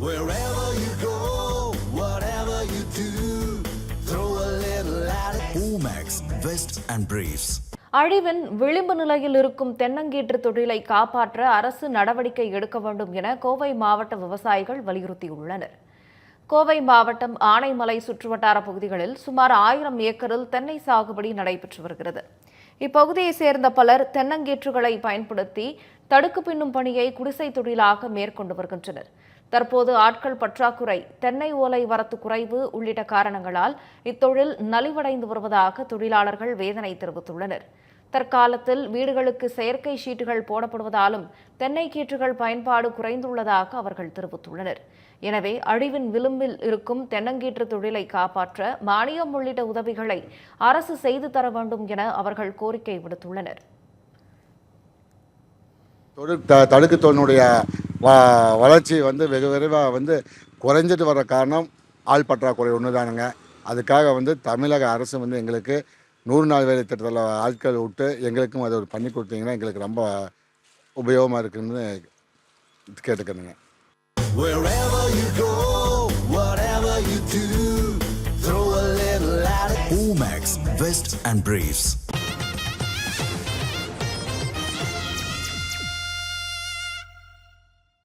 Wherever you go, whatever you do, throw a little at it. Omax, Vest and Briefs. அழிவின் விளிம்பு நிலையில் இருக்கும் தென்னங்கீற்று தொழிலை காப்பாற்ற அரசு நடவடிக்கை எடுக்க வேண்டும் என கோவை மாவட்ட விவசாயிகள் வலியுறுத்தியுள்ளனர் கோவை மாவட்டம் ஆனைமலை சுற்றுவட்டார பகுதிகளில் சுமார் ஆயிரம் ஏக்கரில் தென்னை சாகுபடி நடைபெற்று வருகிறது இப்பகுதியைச் சேர்ந்த பலர் தென்னங்கீற்றுகளை பயன்படுத்தி தடுக்கு பின்னும் பணியை குடிசை தொழிலாக மேற்கொண்டு வருகின்றனர் தற்போது ஆட்கள் பற்றாக்குறை தென்னை ஓலை வரத்து குறைவு உள்ளிட்ட காரணங்களால் இத்தொழில் நலிவடைந்து வருவதாக தொழிலாளர்கள் வேதனை தெரிவித்துள்ளனர். தற்காலத்தில் வீடுகளுக்கு செயற்கை ஷீட்டுகள் போடப்படுவதாலும் தென்னை கீற்றுகள் பயன்பாடு குறைந்துள்ளதாக அவர்கள் தெரிவித்துள்ளனர். எனவே அழிவின் விளிம்பில் இருக்கும் தென்னங்கீற்று தொழிலை காப்பாற்ற மானியம் உள்ளிட்ட உதவிகளை அரசு செய்து தர வேண்டும் என அவர்கள் கோரிக்கை விடுத்துள்ளனர். தொழில் தடுக்கு தொழிலுடைய வளர்ச்சி வந்து வெகு விரைவாக வந்து குறைஞ்சிட்டு வர காரணம் ஆள் பற்றாக்குறை ஒன்று தானுங்க அதுக்காக வந்து தமிழக அரசு வந்து எங்களுக்கு நூறு நாள் வேலை திட்டத்தில் ஆட்கள் விட்டு எங்களுக்கும் அதை ஒரு பண்ணி கொடுத்தீங்கன்னா எங்களுக்கு ரொம்ப உபயோகமாக இருக்குன்னு கேட்டுக்கிறேங்க. Omax, Vest and Briefs.